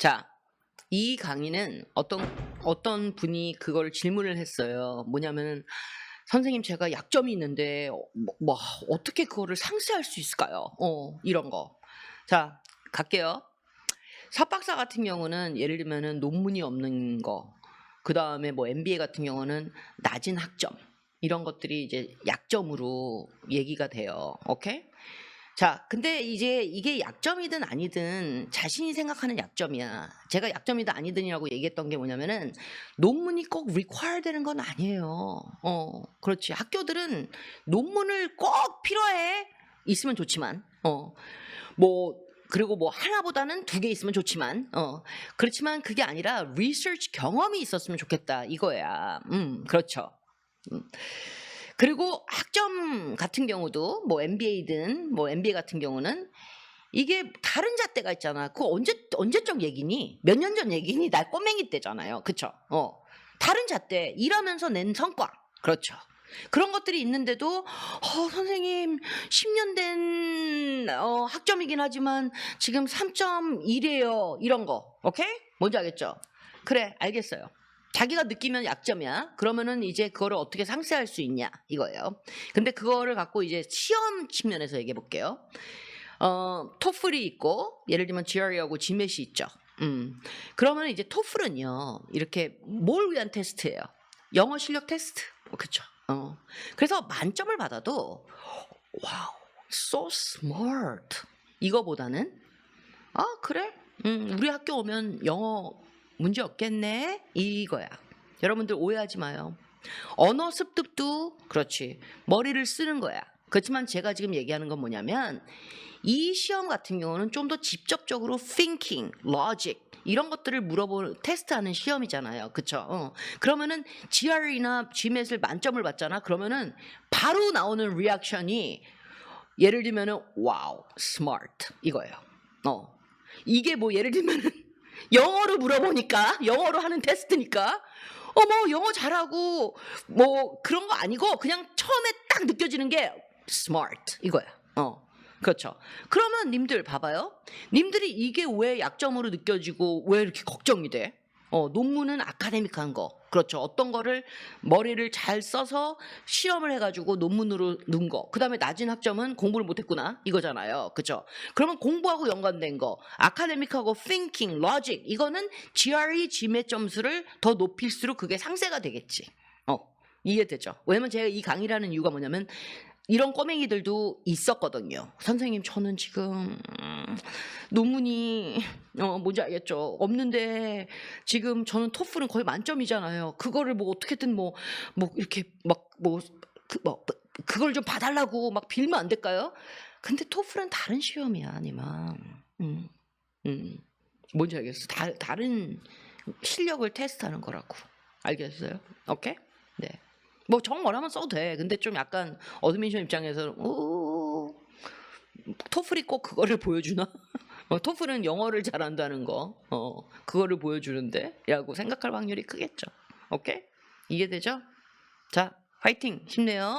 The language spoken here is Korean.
자, 이 강의는 어떤 어떤 분이 그걸 질문을 했어요. 뭐냐면은 선생님 제가 약점이 있는데 어, 뭐, 뭐, 어떻게 그거를 상쇄할 수 있을까요? 어, 이런 거. 자, 갈게요. 석박사 같은 경우는 예를 들면은 논문이 없는 거. 그다음에 뭐 MBA 같은 경우는 낮은 학점. 이런 것들이 이제 약점으로 얘기가 돼요. 오케이? 자, 근데 이제 이게 약점이든 아니든 자신이 생각하는 약점이야. 제가 약점이든 아니든이라고 얘기했던 게 뭐냐면은 논문이 꼭 require 되는 건 아니에요. 어, 그렇지. 학교들은 논문을 꼭 필요해 있으면 좋지만, 어, 뭐 그리고 뭐 하나보다는 두 개 있으면 좋지만, 어, 그렇지만 그게 아니라 리서치 경험이 있었으면 좋겠다 이거야. 음, 그렇죠. 음. 그리고 학점 같은 경우도 뭐 MBA든 뭐 MBA 같은 경우는 이게 다른 잣대가 있잖아. 그거 언제 언제적 얘기니? 몇 년 전 얘기니? 날 꼬맹이 때잖아요. 그쵸? 어. 다른 잣대 일하면서 낸 성과. 그렇죠. 그런 것들이 있는데도 어, 선생님 10년 된 어, 학점이긴 하지만 지금 3.1이에요. 이런 거. 오케이? 뭔지 알겠죠? 그래, 알겠어요. 자기가 느끼면 약점이야. 그러면은 이제 그거를 어떻게 상쇄할 수 있냐 이거예요. 근데 그거를 갖고 이제 시험 측면에서 얘기해 볼게요. 어, 토플이 있고 예를 들면 GRE하고 GMAT이 있죠. 음. 그러면 이제 토플은요. 이렇게 뭘 위한 테스트예요? 영어 실력 테스트. 그렇죠. 어. 그래서 만점을 받아도 와우, so smart. 이거보다는 아, 그래? 음, 우리 학교 오면 영어 문제 없겠네? 이거야. 여러분들 오해하지 마요. 언어 습득도 그렇지. 머리를 쓰는 거야. 그렇지만 제가 지금 얘기하는 건 뭐냐면 이 시험 같은 경우는 좀 더 직접적으로 thinking, logic 이런 것들을 물어보는 테스트하는 시험이잖아요. 그쵸? 어. 그러면은 GRE나 GMAT을 만점을 받잖아. 그러면은 바로 나오는 리액션이 예를 들면은 와우, smart 이거예요. 어. 이게 뭐 예를 들면은 영어로 물어보니까 영어로 하는 테스트니까 어뭐 영어 잘하고 뭐 그런 거 아니고 그냥 처음에 딱 느껴지는 게 smart 이거야. 어. 그렇죠. 그러면 님들 봐봐요. 님들이 이게 왜 약점으로 느껴지고 왜 이렇게 걱정이 돼? 어, 논문은 아카데믹한 거. 그렇죠. 어떤 거를 머리를 잘 써서 실험을 해가지고 논문으로 넣은 거. 그 다음에 낮은 학점은 공부를 못했구나. 이거잖아요. 그죠? 그러면 공부하고 연관된 거. 아카데믹하고 thinking, logic. 이거는 GRE, GMAT 점수를 더 높일수록 그게 상세가 되겠지. 어, 이해되죠? 왜냐면 제가 이 강의라는 이유가 뭐냐면 이런 꼬맹이들도 있었거든요. 선생님, 저는 지금 음, 논문이 어, 뭔지 알겠죠? 없는데 지금 저는 토플은 거의 만점이잖아요. 그거를 뭐 어떻게든 뭐뭐 이렇게 막뭐 그, 뭐, 그걸 좀 봐달라고 막 빌면 안 될까요? 근데 토플은 다른 시험이야, 아니면 음, 음, 뭔지 알겠어? 다, 다른 실력을 테스트하는 거라고. 알겠어요? 오케이? 네. 뭐 정 원하면 써도 돼. 근데 좀 약간 어드미션 입장에서는 오, 토플이 꼭 그거를 보여주나? 어, 토플은 영어를 잘한다는 거, 어, 그거를 보여주는데, 라고 생각할 확률이 크겠죠. 오케이? 이해되죠? 자, 화이팅! 힘내요.